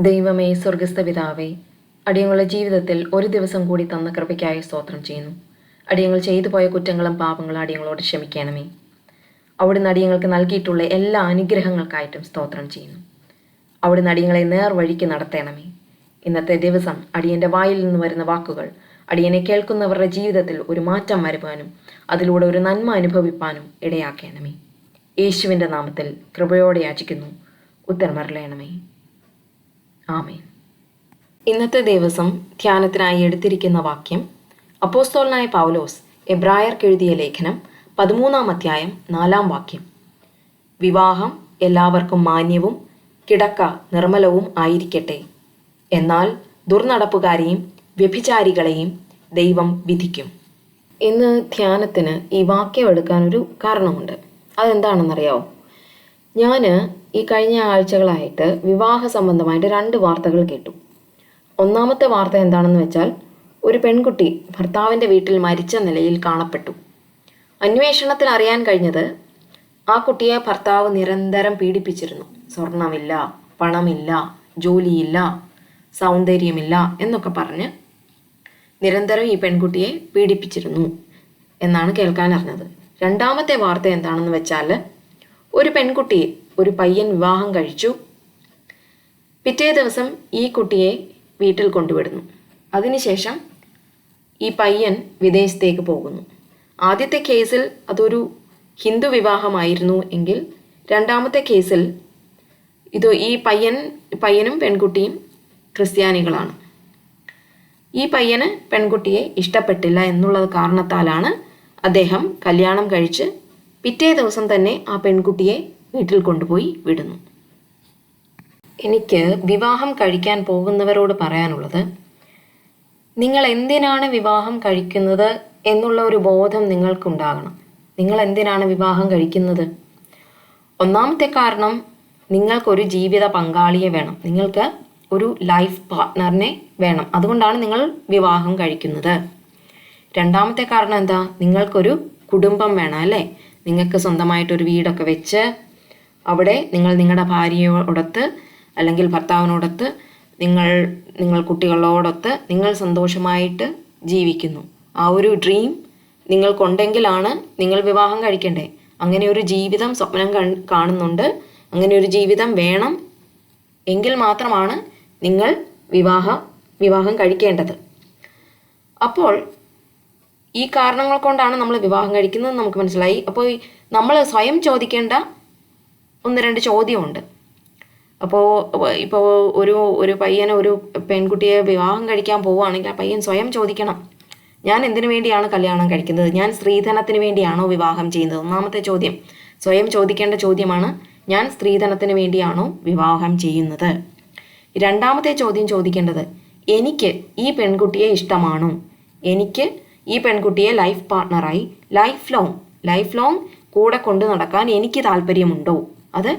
ദൈവമേ സ്വർഗസ്ഥ പിതാവേ അടിയങ്ങളുടെ ജീവിതത്തിൽ ഒരു ദിവസം കൂടി തന്ന കൃപയ്ക്കായി സ്തോത്രം ചെയ്യുന്നു. അടിയങ്ങൾ ചെയ്തു പോയ കുറ്റങ്ങളും പാപങ്ങളും അടിയങ്ങളോട് ക്ഷമിക്കണമേ. അവിടുന്ന് അടിയങ്ങൾക്ക് നൽകിയിട്ടുള്ള എല്ലാ അനുഗ്രഹങ്ങൾക്കായിട്ടും സ്തോത്രം ചെയ്യുന്നു. അവിടുന്ന് അടിയങ്ങളെ നേർവഴിക്ക് നടത്തണമേ. ഇന്നത്തെ ദിവസം അടിയന്റെ വായിൽ നിന്ന് വരുന്ന വാക്കുകൾ അടിയനെ കേൾക്കുന്നവരുടെ ജീവിതത്തിൽ ഒരു മാറ്റം വരുവാനും അതിലൂടെ ഒരു നന്മ അനുഭവിപ്പാനും ഇടയാക്കണമേ. യേശുവിന്റെ നാമത്തിൽ കൃപയോടെ യാചിക്കുന്നു. ഉത്തരമരളയണമേ ആമേൻ. ഇന്നത്തെ ദിവസം ധ്യാനത്തിനായി എടുത്തിരിക്കുന്ന വാക്യം അപ്പോസ്തോലനായ പൗലോസ് എബ്രായർക്ക് എഴുതിയ ലേഖനം പതിമൂന്നാം അധ്യായം നാലാം വാക്യം. വിവാഹം എല്ലാവർക്കും മാന്യവും കിടക്ക നിർമ്മലവും ആയിരിക്കട്ടെ. എന്നാൽ ദുർനടപ്പുകാരെയും വ്യഭിചാരികളെയും ദൈവം വിധിക്കും. ഇന്ന് ധ്യാനത്തിന് ഈ വാക്യം എടുക്കാനൊരു കാരണമുണ്ട്. അതെന്താണെന്നറിയാവോ? ഞാൻ ഈ കഴിഞ്ഞ ആഴ്ചകളായിട്ട് വിവാഹ സംബന്ധമായിട്ട് രണ്ട് വാർത്തകൾ കേട്ടു. ഒന്നാമത്തെ വാർത്ത എന്താണെന്ന് വെച്ചാൽ ഒരു പെൺകുട്ടി ഭർത്താവിന്റെ വീട്ടിൽ മരിച്ച നിലയിൽ കാണപ്പെട്ടു. അന്വേഷണത്തിൽ അറിയാൻ കഴിഞ്ഞത് ആ കുട്ടിയെ ഭർത്താവ് നിരന്തരം പീഡിപ്പിച്ചിരുന്നു. സ്വർണമില്ല പണമില്ല ജോലിയില്ല സൗന്ദര്യമില്ല എന്നൊക്കെ പറഞ്ഞ് നിരന്തരം ഈ പെൺകുട്ടിയെ പീഡിപ്പിച്ചിരുന്നു എന്നാണ് കേൾക്കാൻ അറിഞ്ഞത്. രണ്ടാമത്തെ വാർത്ത എന്താണെന്ന് വെച്ചാൽ ഒരു പെൺകുട്ടിയെ ഒരു പയ്യൻ വിവാഹം കഴിച്ചു. പിറ്റേ ദിവസം ഈ കുട്ടിയെ വീട്ടിൽ കൊണ്ടുവിടുന്നു. അതിനുശേഷം ഈ പയ്യൻ വിദേശത്തേക്ക് പോകുന്നു. ആദ്യത്തെ കേസിൽ അതൊരു ഹിന്ദു വിവാഹമായിരുന്നു എങ്കിൽ രണ്ടാമത്തെ കേസിൽ ഇത് ഈ പയ്യൻ പയ്യനും പെൺകുട്ടിയും ക്രിസ്ത്യാനികളാണ്. ഈ പയ്യന് പെൺകുട്ടിയെ ഇഷ്ടപ്പെട്ടില്ല എന്നുള്ള കാരണത്താലാണ് അദ്ദേഹം കല്യാണം കഴിച്ച് പിറ്റേ ദിവസം തന്നെ ആ പെൺകുട്ടിയെ വീട്ടിൽ കൊണ്ടുപോയി വിടുന്നു. എനിക്ക് വിവാഹം കഴിക്കാൻ പോകുന്നവരോട് പറയാനുള്ളത് നിങ്ങൾ എന്തിനാണ് വിവാഹം കഴിക്കുന്നത് എന്നുള്ള ഒരു ബോധം നിങ്ങൾക്കുണ്ടാകണം. നിങ്ങൾ എന്തിനാണ് വിവാഹം കഴിക്കുന്നത്? ഒന്നാമത്തെ കാരണം നിങ്ങൾക്കൊരു ജീവിത പങ്കാളിയെ വേണം. നിങ്ങൾക്ക് ഒരു ലൈഫ് പാർട്ട്ണറിനെ വേണം. അതുകൊണ്ടാണ് നിങ്ങൾ വിവാഹം കഴിക്കുന്നത്. രണ്ടാമത്തെ കാരണം എന്താ? നിങ്ങൾക്കൊരു കുടുംബം വേണം അല്ലേ? നിങ്ങൾക്ക് സ്വന്തമായിട്ടൊരു വീടൊക്കെ വെച്ച് അവിടെ നിങ്ങൾ നിങ്ങളുടെ ഭാര്യയോടൊത്ത് അല്ലെങ്കിൽ ഭർത്താവിനോടൊത്ത് നിങ്ങൾ നിങ്ങൾ കുട്ടികളോടൊത്ത് നിങ്ങൾ സന്തോഷമായിട്ട് ജീവിക്കുന്നു. ആ ഒരു ഡ്രീം നിങ്ങൾക്കുണ്ടെങ്കിലാണ് നിങ്ങൾ വിവാഹം കഴിക്കണ്ടേ. അങ്ങനെ ഒരു ജീവിതം സ്വപ്നം കാണുന്നുണ്ട്. അങ്ങനെ ഒരു ജീവിതം വേണം എങ്കിൽ മാത്രമാണ് നിങ്ങൾ വിവാഹ വിവാഹം കഴിക്കേണ്ടത്. അപ്പോൾ ഈ കാരണങ്ങൾ കൊണ്ടാണ് നമ്മൾ വിവാഹം കഴിക്കുന്നത് നമുക്ക് മനസ്സിലായി. അപ്പോൾ നമ്മൾ സ്വയം ചോദിക്കേണ്ട ഒന്ന് രണ്ട് ചോദ്യമുണ്ട്. അപ്പോൾ ഇപ്പോൾ ഒരു ഒരു പയ്യനെ ഒരു പെൺകുട്ടിയെ വിവാഹം കഴിക്കാൻ പോവുകയാണെങ്കിൽ ആ പയ്യൻ സ്വയം ചോദിക്കണം. ഞാൻ എന്തിനു വേണ്ടിയാണ് കല്യാണം കഴിക്കുന്നത്? ഞാൻ സ്ത്രീധനത്തിന് വേണ്ടിയാണോ വിവാഹം ചെയ്യുന്നത്? ഒന്നാമത്തെ ചോദ്യം. സ്വയം ചോദിക്കേണ്ട ചോദ്യമാണ് ഞാൻ സ്ത്രീധനത്തിന് വേണ്ടിയാണോ വിവാഹം ചെയ്യുന്നത്? രണ്ടാമത്തെ ചോദ്യം ചോദിക്കേണ്ടത് എനിക്ക് ഈ പെൺകുട്ടിയെ ഇഷ്ടമാണോ? എനിക്ക് ഈ പെൺകുട്ടിയെ ലൈഫ് പാർട്ട്ണറായി ലൈഫ് ലോങ് ലൈഫ് ലോങ് കൂടെ കൊണ്ടു നടക്കാൻ എനിക്ക് താല്പര്യമുണ്ടോ? അത്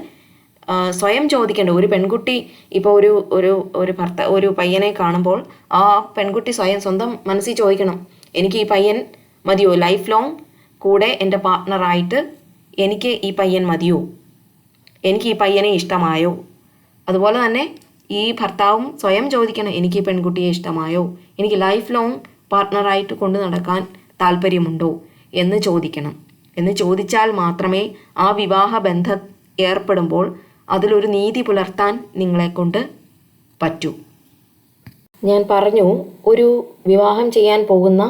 സ്വയം ചോദിക്കേണ്ട. ഒരു പെൺകുട്ടി ഇപ്പോൾ ഒരു ഒരു ഒരു ഭർത്ത ഒരു പയ്യനെ കാണുമ്പോൾ ആ പെൺകുട്ടി സ്വയം സ്വന്തം മനസ്സിൽ ചോദിക്കണം എനിക്ക് ഈ പയ്യൻ മതിയോ? ലൈഫ് ലോങ് കൂടെ എന്റെ പാർട്ട്ണറായിട്ട് എനിക്ക് ഈ പയ്യൻ മതിയോ? എനിക്ക് ഈ പയ്യനെ ഇഷ്ടമായോ? അതുപോലെ തന്നെ ഈ ഭർത്താവും സ്വയം ചോദിക്കണം എനിക്ക് ഈ പെൺകുട്ടിയെ ഇഷ്ടമായോ? എനിക്ക് ലൈഫ് ലോങ് പാർട്ട്ണറായിട്ട് കൊണ്ടു നടക്കാൻ താല്പര്യമുണ്ടോ എന്ന് ചോദിക്കണം. എന്ന് ചോദിച്ചാൽ മാത്രമേ ആ വിവാഹ ബന്ധം ഏർപ്പെടുമ്പോൾ അതിലൊരു നീതി പുലർത്താൻ നിങ്ങളെ കൊണ്ട് പറ്റൂ. ഞാൻ പറഞ്ഞു ഒരു വിവാഹം ചെയ്യാൻ പോകുന്ന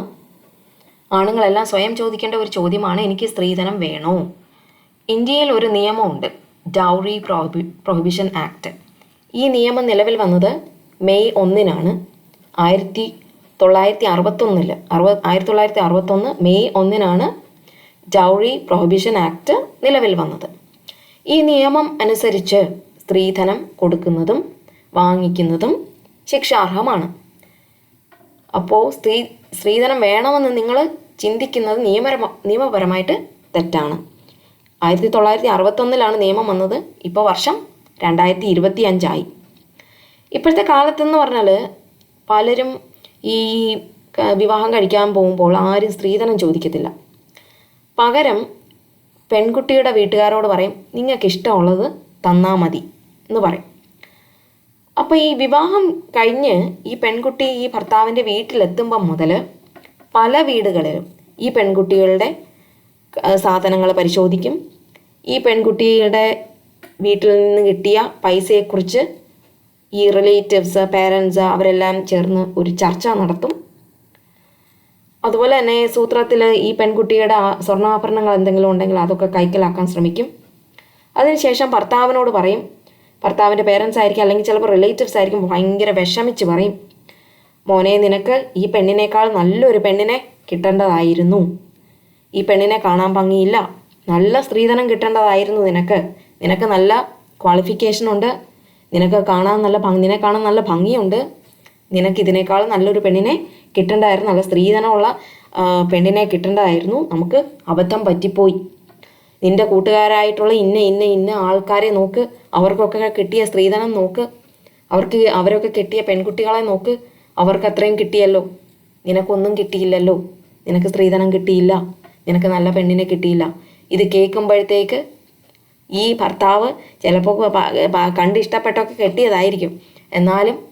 ആണുങ്ങളെല്ലാം സ്വയം ചോദിക്കേണ്ട ഒരു ചോദ്യമാണ് എനിക്ക് സ്ത്രീധനം വേണോ? ഇന്ത്യയിൽ ഒരു നിയമമുണ്ട് ഡൗറി പ്രോഹിബി പ്രൊഹിബിഷൻ ആക്ട് ഈ നിയമം നിലവിൽ വന്നത് മെയ് ഒന്നിനാണ് ആയിരത്തി തൊള്ളായിരത്തി അറുപത്തൊന്നിൽ അറുപ ആയിരത്തി തൊള്ളായിരത്തി അറുപത്തൊന്ന് മെയ് ഒന്നിനാണ് ജൗളി പ്രൊഹിബിഷൻ ആക്ട് നിലവിൽ വന്നത്. ഈ നിയമം അനുസരിച്ച് സ്ത്രീധനം കൊടുക്കുന്നതും വാങ്ങിക്കുന്നതും ശിക്ഷാർഹമാണ്. അപ്പോൾ സ്ത്രീ സ്ത്രീധനം വേണമെന്ന് നിങ്ങൾ ചിന്തിക്കുന്നത് നിയമപരമ നിയമപരമായിട്ട് തെറ്റാണ്. ആയിരത്തി തൊള്ളായിരത്തി അറുപത്തൊന്നിലാണ് നിയമം വന്നത്. ഇപ്പോൾ വർഷം രണ്ടായിരത്തി ഇരുപത്തി അഞ്ചായി ഇപ്പോഴത്തെ കാലത്തെന്ന് പറഞ്ഞാൽ പലരും ഈ വിവാഹം കഴിക്കാൻ പോകുമ്പോൾ ആരും സ്ത്രീധനം ചോദിക്കത്തില്ല. പകരം പെൺകുട്ടിയുടെ വീട്ടുകാരോട് പറയും നിങ്ങൾക്ക് ഇഷ്ടമുള്ളത് തന്നാൽ മതി എന്ന് പറയും. അപ്പോൾ ഈ വിവാഹം കഴിഞ്ഞ് ഈ പെൺകുട്ടി ഈ ഭർത്താവിന്റെ വീട്ടിലെത്തുമ്പം മുതൽ പല വീടുകളിലും ഈ പെൺകുട്ടികളുടെ സാധനങ്ങൾ പരിശോധിക്കും. ഈ പെൺകുട്ടിയുടെ വീട്ടിൽ നിന്ന് കിട്ടിയ പൈസയെക്കുറിച്ച് ഈ റിലേറ്റീവ്സ് പേരൻസ് അവരെല്ലാം ചേർന്ന് ഒരു ചർച്ച നടത്തും. അതുപോലെ തന്നെ സൂത്രത്തിൽ ഈ പെൺകുട്ടിയുടെ സ്വർണാഭരണങ്ങൾ എന്തെങ്കിലും ഉണ്ടെങ്കിൽ അതൊക്കെ കൈക്കലാക്കാൻ ശ്രമിക്കും. അതിനുശേഷം ഭർത്താവിനോട് പറയും. ഭർത്താവിന്റെ പേരൻസ് ആയിരിക്കും അല്ലെങ്കിൽ ചിലപ്പോൾ റിലേറ്റീവ്സ് ആയിരിക്കും ഭയങ്കര വിഷമിച്ച് പറയും. മോനെ നിനക്ക് ഈ പെണ്ണിനേക്കാൾ നല്ലൊരു പെണ്ണിനെ കിട്ടേണ്ടതായിരുന്നു. ഈ പെണ്ണിനെ കാണാൻ ഭംഗിയില്ല. നല്ല സ്ത്രീധനം കിട്ടേണ്ടതായിരുന്നു നിനക്ക്. നിനക്ക് നല്ല ക്വാളിഫിക്കേഷൻ ഉണ്ട്. നിനക്ക് കാണാൻ നല്ല ഭംഗി നിന്നെ കാണാൻ നല്ല ഭംഗിയുണ്ട്. നിനക്ക് ഇതിനേക്കാൾ നല്ലൊരു പെണ്ണിനെ കിട്ടേണ്ടായിരുന്നു. നല്ല സ്ത്രീധനമുള്ള പെണ്ണിനെ കിട്ടേണ്ടതായിരുന്നു നമുക്ക് അബദ്ധം പറ്റിപ്പോയി. നിന്റെ കൂട്ടുകാരായിട്ടുള്ള ഇന്ന ഇന്ന ഇന്ന ആൾക്കാരെ നോക്ക്. അവർക്കൊക്കെ കിട്ടിയ സ്ത്രീധനം നോക്ക്. അവർക്ക് അവരൊക്കെ കിട്ടിയ പെൺകുട്ടികളെ നോക്ക്. അവർക്ക് അത്രയും കിട്ടിയല്ലോ. നിനക്കൊന്നും കിട്ടിയില്ലല്ലോ. നിനക്ക് സ്ത്രീധനം കിട്ടിയില്ല. നിനക്ക് നല്ല പെണ്ണിനെ കിട്ടിയില്ല. ഇത് കേൾക്കുമ്പോഴത്തേക്ക് ഈ ഭർത്താവ് ചിലപ്പോൾ കണ്ട് ഇഷ്ടപ്പെട്ടൊക്കെ കെട്ടിയതായിരിക്കും. എന്നാലും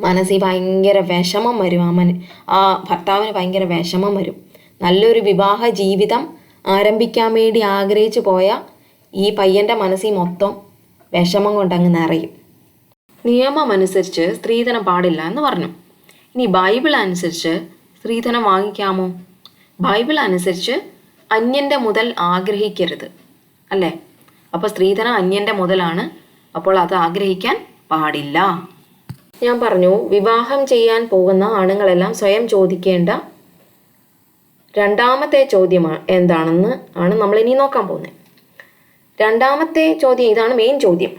മനസ്സിൽ ഭയങ്കര വിഷമം വരും ആ മന ആ ഭർത്താവിന് ഭയങ്കര വിഷമം വരും. നല്ലൊരു വിവാഹ ജീവിതം ആരംഭിക്കാൻ വേണ്ടി ആഗ്രഹിച്ചു പോയ ഈ പയ്യന്റെ മനസ്സിൽ മൊത്തം വിഷമം കൊണ്ടങ്ങ് നിറയും. നിയമം അനുസരിച്ച് സ്ത്രീധനം പാടില്ല എന്ന് പറഞ്ഞു. ഇനി ബൈബിൾ അനുസരിച്ച് സ്ത്രീധനം വാങ്ങിക്കാമോ? ബൈബിൾ അനുസരിച്ച് അന്യന്റെ മുതൽ ആഗ്രഹിക്കരുത്. അല്ലേ? അപ്പോൾ സ്ത്രീധനം അന്യന്റെ മുതലാണ്. അപ്പോൾ അത് ആഗ്രഹിക്കാൻ പാടില്ല. ഞാൻ പറഞ്ഞു വിവാഹം ചെയ്യാൻ പോകുന്ന ആണുങ്ങളെല്ലാം സ്വയം ചോദിക്കേണ്ട രണ്ടാമത്തെ ചോദ്യം എന്താണെന്ന് ആണ് നമ്മൾ ഇനി നോക്കാൻ പോകുന്നത്. രണ്ടാമത്തെ ചോദ്യം ഇതാണ് മെയിൻ ചോദ്യം.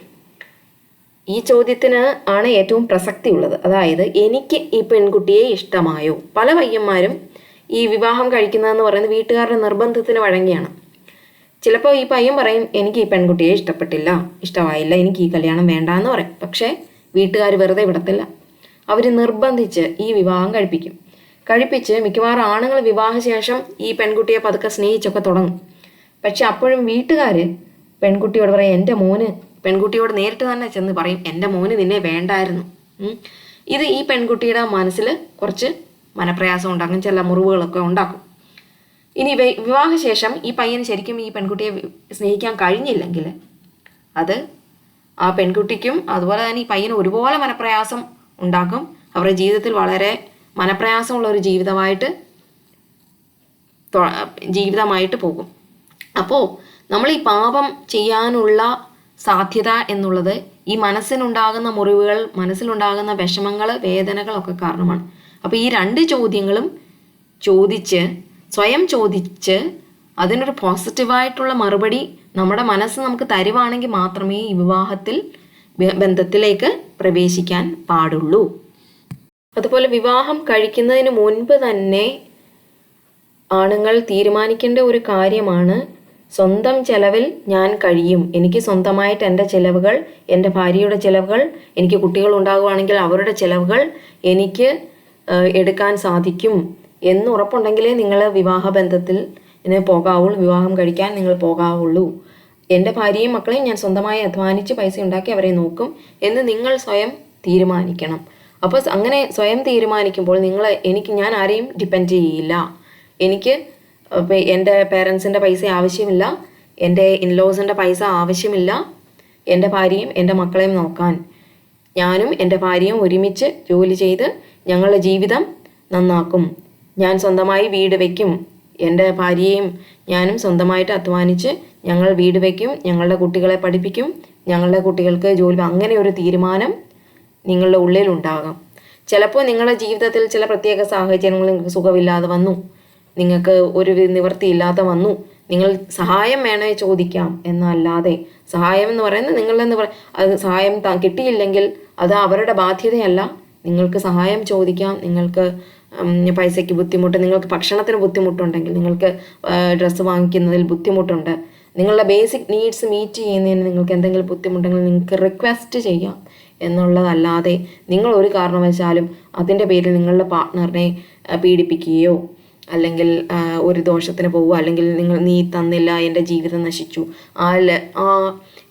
ഈ ചോദ്യത്തിന് ആണ് ഏറ്റവും പ്രസക്തി ഉള്ളത് അതായത് എനിക്ക് ഈ പെൺകുട്ടിയെ ഇഷ്ടമായോ? പല പയ്യന്മാരും ഈ വിവാഹം കഴിക്കുന്നതെന്ന് പറയുന്നത് വീട്ടുകാരുടെ നിർബന്ധത്തിന് വഴങ്ങിയാണ്. ചിലപ്പോൾ ഈ പയ്യൻ പറയും എനിക്ക് ഈ പെൺകുട്ടിയെ ഇഷ്ടപ്പെട്ടില്ല ഇഷ്ടമായില്ല എനിക്ക് ഈ കല്യാണം വേണ്ട എന്ന് പറയും. പക്ഷേ വീട്ടുകാർ വെറുതെ വിടത്തില്ല. അവർ നിർബന്ധിച്ച് ഈ വിവാഹം കഴിപ്പിക്കും. കഴിപ്പിച്ച് മിക്കവാറും ആണുങ്ങൾ വിവാഹശേഷം ഈ പെൺകുട്ടിയെ പതുക്കെ സ്നേഹിച്ചൊക്കെ തുടങ്ങും. പക്ഷെ അപ്പോഴും വീട്ടുകാർ പെൺകുട്ടിയോട് പറയും എന്റെ മോന് പെൺകുട്ടിയോട് നേരിട്ട് തന്നെ ചെന്ന് പറയും എന്റെ മോന് നിന്നെ വേണ്ടായിരുന്നു. ഇത് ഈ പെൺകുട്ടിയുടെ മനസ്സിൽ കുറച്ച് മനപ്രയാസം ഉണ്ടാക്കും ചില മുറിവുകളൊക്കെ ഉണ്ടാക്കും. ഇനി വിവാഹശേഷം ഈ പയ്യന് ശരിക്കും ഈ പെൺകുട്ടിയെ സ്നേഹിക്കാൻ കഴിഞ്ഞില്ലെങ്കിൽ അത് ആ പെൺകുട്ടിക്കും അതുപോലെ തന്നെ ഈ പയ്യന് ഒരുപോലെ മനപ്രയാസം ഉണ്ടാക്കും. അവരുടെ ജീവിതത്തിൽ വളരെ മനപ്രയാസമുള്ള ഒരു ജീവിതമായിട്ട് ജീവിതമായിട്ട് പോകും. അപ്പോൾ നമ്മൾ ഈ പാപം ചെയ്യാനുള്ള സാധ്യത എന്നുള്ളത് ഈ മനസ്സിനുണ്ടാകുന്ന മുറിവുകൾ മനസ്സിലുണ്ടാകുന്ന വിഷമങ്ങൾ വേദനകളൊക്കെ കാരണമാണ്. അപ്പോൾ ഈ രണ്ട് ചോദ്യങ്ങളും ചോദിച്ച് സ്വയം ചോദിച്ച് അതിനൊരു പോസിറ്റീവായിട്ടുള്ള മറുപടി നമ്മുടെ മനസ്സ് നമുക്ക് തരുവാണെങ്കിൽ മാത്രമേ ഈ വിവാഹത്തിൽ ബന്ധത്തിലേക്ക് പ്രവേശിക്കാൻ പാടുള്ളൂ. അതുപോലെ വിവാഹം കഴിക്കുന്നതിന് മുൻപ് തന്നെ ആണുങ്ങൾ തീരുമാനിക്കേണ്ട ഒരു കാര്യമാണ് സ്വന്തം ചെലവിൽ ഞാൻ കഴിയും. എനിക്ക് സ്വന്തമായിട്ട് എന്റെ ചിലവുകൾ എന്റെ ഭാര്യയുടെ ചിലവുകൾ എനിക്ക് കുട്ടികൾ ഉണ്ടാകുവാണെങ്കിൽ അവരുടെ ചിലവുകൾ എനിക്ക് എടുക്കാൻ സാധിക്കും. എന്ന് ഉറപ്പുണ്ടെങ്കിലേ നിങ്ങൾ വിവാഹബന്ധത്തിൽ പോകാവുള്ളൂ. വിവാഹം കഴിക്കാൻ നിങ്ങൾ പോകാവുള്ളൂ. എന്റെ ഭാര്യയും മക്കളെയും ഞാൻ സ്വന്തമായി അധ്വാനിച്ച് പൈസ ഉണ്ടാക്കി അവരെ നോക്കും എന്ന് നിങ്ങൾ സ്വയം തീരുമാനിക്കണം. അപ്പോൾ അങ്ങനെ സ്വയം തീരുമാനിക്കുമ്പോൾ നിങ്ങൾ എനിക്ക് ഞാൻ ആരെയും ഡിപ്പെൻഡ് ചെയ്യില്ല. എനിക്ക് എന്റെ പേരൻസിന്റെ പൈസ ആവശ്യമില്ല. എന്റെ ഇൻലോസിന്റെ പൈസ ആവശ്യമില്ല. എന്റെ ഭാര്യയും എന്റെ മക്കളെയും നോക്കാൻ. ഞാനും എന്റെ ഭാര്യയും ഒരുമിച്ച് ജോലി ചെയ്ത് ഞങ്ങളുടെ ജീവിതം നന്നാക്കും. ഞാൻ സ്വന്തമായി വീട് വയ്ക്കും എന്റെ ഭാര്യയും ഞാനും സ്വന്തമായിട്ട് അധ്വാനിച്ച് ഞങ്ങൾ വീട് വയ്ക്കും ഞങ്ങളുടെ കുട്ടികളെ പഠിപ്പിക്കും. ഞങ്ങളുടെ കുട്ടികൾക്ക് ജോലി അങ്ങനെ ഒരു തീരുമാനം നിങ്ങളുടെ ഉള്ളിൽ ഉണ്ടാകാം. ചിലപ്പോൾ നിങ്ങളുടെ ജീവിതത്തിൽ ചില പ്രത്യേക സാഹചര്യങ്ങൾ നിങ്ങൾക്ക് സുഖമില്ലാതെ വന്നു. നിങ്ങൾക്ക് ഒരു നിവൃത്തിയില്ലാതെ വന്നു. നിങ്ങൾ സഹായം വേണേ ചോദിക്കാം എന്നല്ലാതെ. സഹായം എന്ന് പറയുന്നത് നിങ്ങളെന്ന് പറ അത് സഹായം കിട്ടിയില്ലെങ്കിൽ അത് അവരുടെ ബാധ്യതയല്ല. നിങ്ങൾക്ക് സഹായം ചോദിക്കാം. നിങ്ങൾക്ക് പൈസയ്ക്ക് ബുദ്ധിമുട്ട് നിങ്ങൾക്ക് ഭക്ഷണത്തിന് ബുദ്ധിമുട്ടുണ്ടെങ്കിൽ നിങ്ങൾക്ക് ഡ്രസ്സ് വാങ്ങിക്കുന്നതിൽ ബുദ്ധിമുട്ടുണ്ട്. നിങ്ങളുടെ ബേസിക് നീഡ്സ് മീറ്റ് ചെയ്യുന്നതിന് നിങ്ങൾക്ക് എന്തെങ്കിലും ബുദ്ധിമുട്ടുണ്ടെങ്കിൽ നിങ്ങൾക്ക് റിക്വസ്റ്റ് ചെയ്യാം എന്നുള്ളതല്ലാതെ നിങ്ങൾ ഒരു കാരണവശാലും അതിന്റെ പേരിൽ നിങ്ങളുടെ പാർട്ട്ണറിനെ പീഡിപ്പിക്കുകയോ അല്ലെങ്കിൽ ഒരു ദോഷത്തിന് പോവുക അല്ലെങ്കിൽ നിങ്ങൾ നീ തന്നില്ല എന്റെ ജീവിതം നശിച്ചു ആ ആ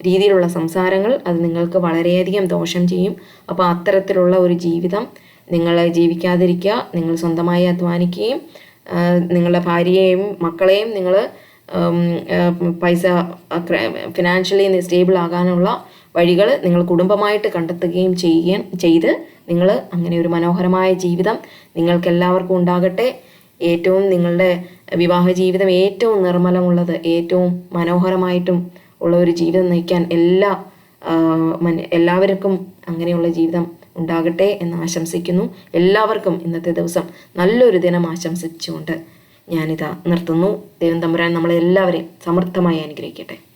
രീതിയിലുള്ള സംസാരങ്ങൾ അത് നിങ്ങൾക്ക് വളരെയധികം ദോഷം ചെയ്യും. അപ്പോൾ അത്തരത്തിലുള്ള ഒരു ജീവിതം നിങ്ങൾ ജീവിക്കാതിരിക്കുക നിങ്ങൾ സ്വന്തമായി അധ്വാനിക്കുകയും നിങ്ങളുടെ ഭാര്യയെയും മക്കളെയും നിങ്ങൾ പൈസ ഫിനാൻഷ്യലി സ്റ്റേബിൾ ആകാനുള്ള വഴികൾ നിങ്ങൾ കുടുംബമായിട്ട് കണ്ടെത്തുകയും ചെയ്യുകയും ചെയ്ത് നിങ്ങൾ അങ്ങനെ ഒരു മനോഹരമായ ജീവിതം നിങ്ങൾക്ക് എല്ലാവർക്കും ഉണ്ടാകട്ടെ. ഏറ്റവും നിങ്ങളുടെ വിവാഹ ജീവിതം ഏറ്റവും നിർമ്മലമുള്ളത് ഏറ്റവും മനോഹരമായിട്ടും ഉള്ള ഒരു ജീവിതം നയിക്കാൻ എല്ലാ എല്ലാവർക്കും അങ്ങനെയുള്ള ജീവിതം ഉണ്ടാകട്ടെ എന്ന് ആശംസിക്കുന്നു. എല്ലാവർക്കും ഇന്നത്തെ ദിവസം നല്ലൊരു ദിനം ആശംസിച്ചുകൊണ്ട് ഞാനിതാ നിർത്തുന്നു. ദൈവം തമ്പുരാൻ നമ്മളെല്ലാവരെയും സമൃദ്ധമായി അനുഗ്രഹിക്കട്ടെ.